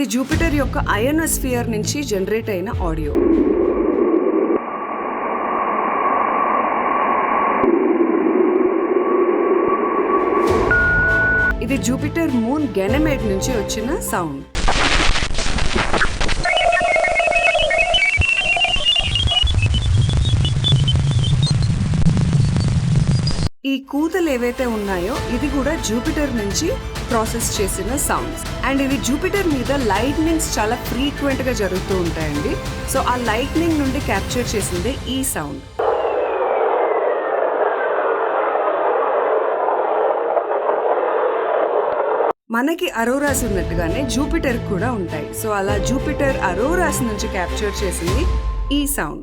ఇది జూపిటర్ యొక్క అయోనోస్ఫియర్ నుంచి జనరేట్ అయిన ఆడియో ఇది జూపిటర్ మూన్ గెనమేట్ నుంచి వచ్చిన సౌండ్ ఈ కూతలు ఏవైతే ఉన్నాయో ఇది కూడా జూపిటర్ నుంచి ప్రాసెస్ చేసిన సౌండ్స్ అండ్ ఇది జూపిటర్ మీద లైట్నింగ్స్ చాలా ఫ్రీక్వెంట్గా జరుగుతూ ఉంటాయండి. సో ఆ లైట్నింగ్ నుండి క్యాప్చర్ చేసిందే ఈ సౌండ్ మనకి అరోరాస్ ఉన్నట్టుగానే జూపిటర్ కూడా ఉంటాయి. సో అలా జూపిటర్ అరోరాస్ నుంచి క్యాప్చర్ చేసింది ఈ సౌండ్